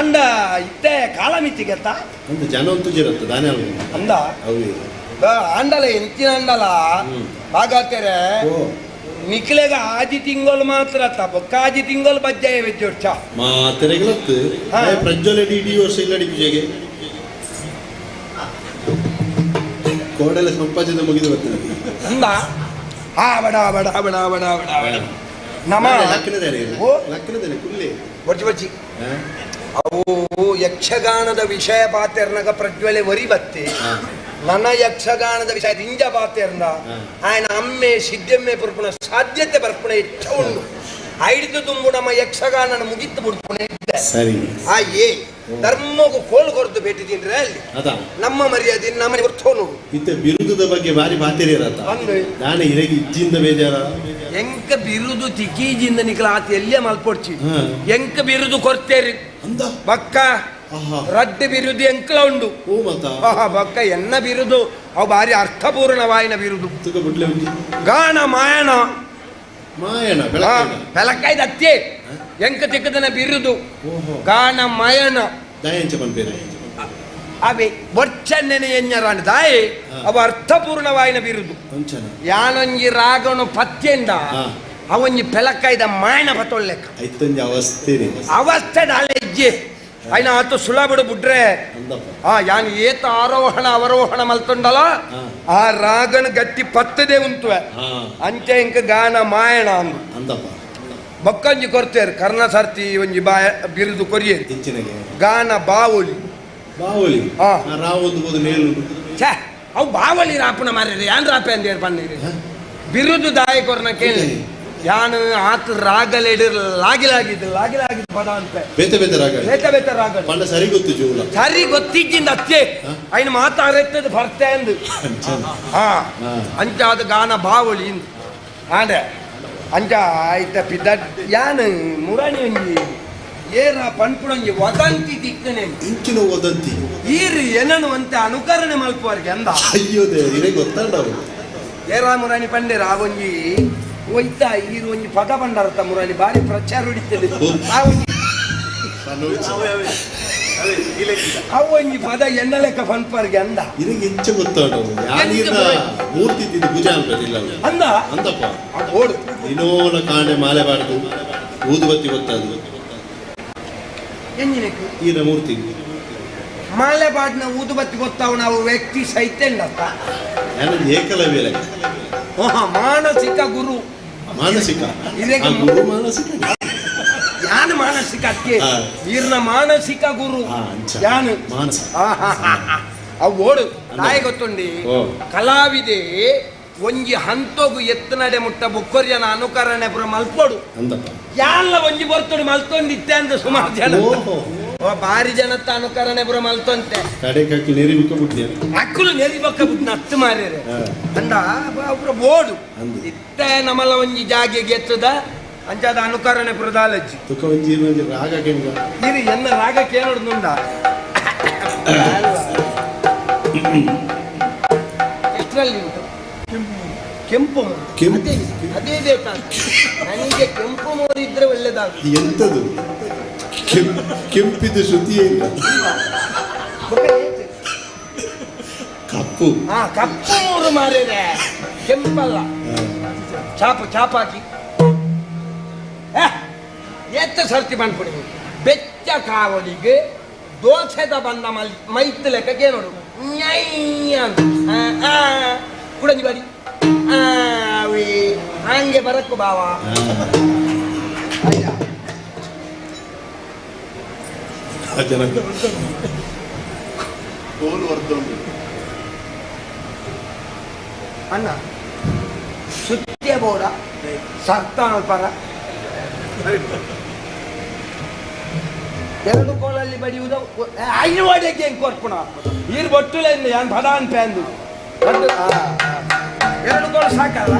ಅಂಡ ಇತ್ತೆ ಕಾಲ ಮಿತ್ತಿಗೆತ್ತ ಅಂತ ಜನ ಅಂತೂ ಇರುತ್ತೆ ದಾನೆ ಅಂದ? ಅವು ಆಂಡಲ ಎಂತಿನ ಎಂಚಿನ ಅಂಡಲ ಓ. ನಿಕ್ಲೆಗ ಆಜಿ ತಿಂಗಳು ಮಾತ್ರ ಬೊಕ್ಕ ಆಜಿ ತಿಂಗಳು ಬಜ್ಜಾಯ ವೆಜ್ಜೋಡ್ಚ ಮಾತ್ರೆಗಳತ್ತು ಪ್ರಜ್ವಲ ಡಿಡಿ ವರ್ಷ ಇಲ್ಲಡಿ ಪೂಜೆಗೆ ಕೋಡೆಲ್ಲ ಸಂಪಾಜನೆ ಮುಗಿದು ಬರ್ತದೆ ಅಂದ? ಆ ಬಡ ಬಡ ಬಡ ಬಡ ಬಡ ಬಡ. ನಮ ಲಕ್ಕನದೇ ಓ. ಲಕ್ಕನದೇನೆ ಕುಲ್ಲಿ. ಬಚ್ಚಿ ಬಚ್ಚಿ ಅವು ಯಕ್ಷಗಾನದ ವಿಷಯ ಪಾತೆರ್ನಾಗ ಪ್ರಜ್ವಲೆ ವರಿ ಬತ್ತಿ. ನನ್ನ ಯಕ್ಷಗಾನದ ವಿಷಯ ಹಿಂಜ ಪಾತ್ರನ ಆಯ್ನ ಅಮ್ಮೆ ಸಿದ್ಧಮ್ಮೆ ಬರ್ಪುಣ ಸಾಧ್ಯತೆ ಬರ್ಪುಣ ಹೆಚ್ಚ ಉಂಡು ಐಡಿದು ತುಂಬು ನಮ್ಮ ಯಕ್ಷಗಾನನ ಮುಗಿತ್ತು ಬಿಡ್ಪುಣೆ ಆ ಏ ಧರ್ಮಗೂ ಕೋಲ್ ಕೊರತು ಬೇಟಿದ್ದೀನ್ರೆ ಅಲ್ಲಿ? ನಮ್ಮ ಮರ್ಯಾದೆ ನಮ್ಮ ಹೊರ್ತೋನು ಇತ್ತೆ ಬಿರುದುದ ಬಗ್ಗೆ ಬಾರಿ ಮಾತೇರಿ ನಾನು ಇರಗಿ ಇಜ್ಜಿಂದ ಬೇಜಾರ? ಎಂಕ ಬಿರುದು ತಿಕೀಜಿಂದ ನಿಖಲ ಆತ ಎಲ್ಲೇ ಮಲ್ಪೊಡ್ಚಿ? ಎಂಕ ಬಿರುದು ಕೊರ್ತೇರಿ. ಬಕ್ಕ ರಡ್ಡಿ ಬಿರುದು ಎಂಕ್ಲ ಉಂಡು ಬಕ್ಕ ಎನ್ನ ಬಿರುದು ಅವು ಬಾರಿ ಅರ್ಥಪೂರ್ಣವಾಯಿನ ಬಿರುದು ಗಾಣ ಮಾಯಣ ಬೆಲಕಾಯ್ದ ಅತ್ತೆ ಎಂಕ ತಿಕ್ಕದನ ಬಿರುದು ಗಾಣ ಮಾಯಣ ಅವೆ ಬೊಚ್ಚನ್ನೆನೆ ಎಣ್ಣರಾಣ ದಾಯಿ ಅವ ಅರ್ಥಪೂರ್ಣವಾಯಿನ ಬಿರುದು ಯಾನೊಂಜಿ ರಾಗನು ಪತ್ಯೆಂದ ಅವೊಂಜಿ ಪೆಲಕೈದ ಮಾಯಣ ಪತೊಳ್ಳೆಕ್ಕ ಐತಂಜ ಅವಸ್ಥೆ ದಾಳೆ ಇಜ್ಜೆ. ಅಯ್ನ ಆತು ಸುಲಭಡು ಬಿಡ್ರೆ ಆ ಯಾನ್ ಏತ ಆರೋಹಣ ಅವರೋಹಣ ಮಲ್ತೊಂಡಲ. ಆ ರಾಗನ ಗಟ್ಟಿ ಪತ್ತದೆ ಉಂಟುವೆ ಹಾ. ಅಂಚೆ ಇಂಕ ಗಾನ ಮಾಯಣ ಅಂದು. ಬಕ್ಕಂಜಿ ಕೊರ್ತೇರು ಕರ್ಣ ಸರ್ತಿ ಒಂಜಿ ಬಾಯ ಬಿರುದು ಕೊರಿಯೇರು. ಇಂಚಿನಗೆ ಗಾನ ಬಾವುಲಿ. ಬಾವುಲಿ? ಹಾ. ಛೇ ಅವು ಬಾವಲಿ ರಾಪಣ ಮಾರ್ರಿ ಯಾನ್ ರಾಪೆ ಅಂದೇರು ಬಂದಿರಿ ಬಿರುದು ದಾಯಕೊರ್ನ ಕೇಳಿ ಯಾನ್ ಆತ ರಾಗಲೆಡಿರ್ ಲಾಗಿಲಾಗಿದ್ದು ಲಾಗಿಲಾಗಿದ್ದು ಪದ ಅಂತ. ಬೇತೆ ಬೇತೆ ರಾಗ ಬೇತ ಬೇತ ರಾಗ ಪಂಡ ಸರಿ ಗೊತ್ತು ಜೂಲ ಸರಿ ಗೊತ್ತಿದ್ದಿಂದ ಅತ್ತೆ? ಅಯ್ನ ಮಾತಾಡತ್ತದ ಬರ್ತೆ ಅಂದು. ಹಾ ಹಾ. ಅಂಚ ಅದು ಗಾನ ಬಾವಳಿ ಇಂದು. ಆಂಡೆ ಅಂಚ ಆಯ್ತ ಪಿದ್ದ. ಯಾನ್ ಮುರಾಣಿ ಒಂಜಿ ಏರ ಪನ್ಪುಣಂಜಿ ವದಂತಿ ದಿಕ್ಕನೆ. ಇಂಚಿನ ವದಂತಿ. ಈರು ಏನನು ಅಂತ ಅನುಕರಣೆ ಮಲ್ಪುವರ್ಗೆ ಅಂದ. ಅಯ್ಯೋ ದೇವ್ರು ಗೊತ್ತಲ್ಲ ಏರ ಮುರಾಣಿ ಪಂಡೇರ ಆ ಒಂಜಿ ಒಯ್ತ ಈರು ಒಂಜಿ ಪದ ಬಂಡಾರತ್ತ ಮುರಾಣಿ ಬಾರಿ ಪ್ರಚಾರ ಹೊಡಿತದೆ. ಅವ ಒಂಜಿ ಪದ ಎಣ್ಣ ಲೆಕ್ಕ ಪನ್ಪರ್ಗೆ ಅಂದ ಇದಕ್ಕೆ ಹೆಚ್ಚ ಗೊತ್ತಾಡು ಯಾನೀರ್ನ ಮೂರ್ತಿ ತಿಂದು ಪೂಜೆ ಅನ್ಪದಿಲ್ಲ ಅಂದ? ಅಂದಪ್ಪ. ಓಡು. ದಿನೋಲ ಕಾಣೆ ಮಾಲೆ ಬಾರದು ಊದುಬತ್ತಿ ಗೊತ್ತಾದ. ಎಂಜಿನಕ್ಕೆ ಈರ ಮೂರ್ತಿ. ಮಾಲೆ ಬಾಡ್ನ ಊದುಬತ್ತಿ ಗೊತ್ತಾವ ನಾವು ವ್ಯಕ್ತಿ ಸಹಿತ ಏಕಲವ್ಯ ಮಾನಸಿಕ ಗುರು. ಮಾನಸಿಕ. ಗುರು ಮಾನಸಿಕ ಯಾನ್ ಮಾನಸಿಕ ಅಕ್ಕೆ? ಹಾ. ಮಾನಸಿಕ ಗುರು. ಯಾನ್? ಮಾನಸ. ಅವು ಓಡು. ತಾಯಿ ಗೊತ್ತುಂಡಿ? ಕಲಾವಿದೆ ಒಂಜಿ ಹಂತೋಗು ಎತ್ತನಡೆ ಮುಟ್ಟ ಬುಕ್ಕೊರ್ಯನ ಅನುಕರಣೆ ಪುರ ಮಲ್ಪೋಡು. ಯಾಲ್ಲ ಒಂಜಿ ಬರ್ತೊಡು ಮಲ್ತೊಂದಿತ್ತೆ ಅಂತ ಸುಮಾರು ಜನ. ಬಾರಿ ಜನ ಅನುಕರಣೆ ಬರೋ ಮಲ್ತಂತೆ. ಕಡೆ ಕಕ್ಕಿ ನೆರಿ ಬಿಕ್ಕ ಬಿಟ್ಟಿ ಅಕ್ಕಲು ನೆರಿ ಬಕ್ಕ ಬಿಟ್ಟು ನತ್ತು ಮಾರ್ಯಾರೆ. ಅಂದ ಒಬ್ರು ಬೋಡು. ಅಂದು. ಇತ್ತ ನಮ್ಮಲ್ಲ ಒಂಜಿ ಜಾಗೆಗೆ ಎತ್ತದ ಅಂಚಾದ ಅನುಕರಣೆ ಪುರದಾಲಜ್ಜಿ ತುಕ ಒಂಜಿ ರಾಗ ಕೆಂಗ. ಇರಿ ಎನ್ನ ರಾಗ ಕೇಳೋಡುಂಡ ಎಷ್ಟರಲ್ಲಿ ಉಂಟು? ಕೆಂಪು. ಕೆಂಪು. ಅದೇ ಅದೇ ಬೇಕಾಗ್ತದೆ ನನಗೆ ಕೆಂಪು ಮೋರಿ ಇದ್ರೆ ಒಳ್ಳೇದಾಗ್ತದೆ ಎಂತದು? ಕೆಂಪ್ ಕೆಂಪಿದ ಶ್ರುತಿಯೇ ಇಲ್ಲ. ಕಪ್ಪು. ಹಾ ಕಪ್ಪು ಮೋರು ಮಾರೇರೆ ಕೆಂಪಲ್ಲ. ಚಾಪು ಚಾಪಾಕಿ. ಹಾಕಿ ಏ, ಎತ್ತ ಸರ್ತಿ ಬಂದ್ಬಿಡಿ. ಬೆಚ್ಚ ಕಾವಲಿಗೆ ದೋಸೆದ ಬಂದ ಮಲ್ ಮೈತ್ ಲೆಕ್ಕಕ್ಕೆ ನೋಡು. ಕುಡಂಜಿ ಬರಿ. ಆ, ವಿ. ಹಂಗೆ ಬರಕ್ಕು ಬಾವ. ಅಯ್ಯ. ಜನ ಅಣ್ಣ ಸುತ್ಯ ಬೋಡ ಪರ ಎರಡು ಕೋಲಲ್ಲಿ ಬಡಿಯುವುದು ಐದು ಒಡೆಗೆ ಹೆಂಗ್ ಕೊರ್ಪುಣ ಈರ್ ಬೊಟ್ಟುಲೆಂದು ಯಾನ್ ಪದಾನ್ ಆ, ಆ. ಎರಡು ಕೋಲು ಸಾಕಲ್ಲ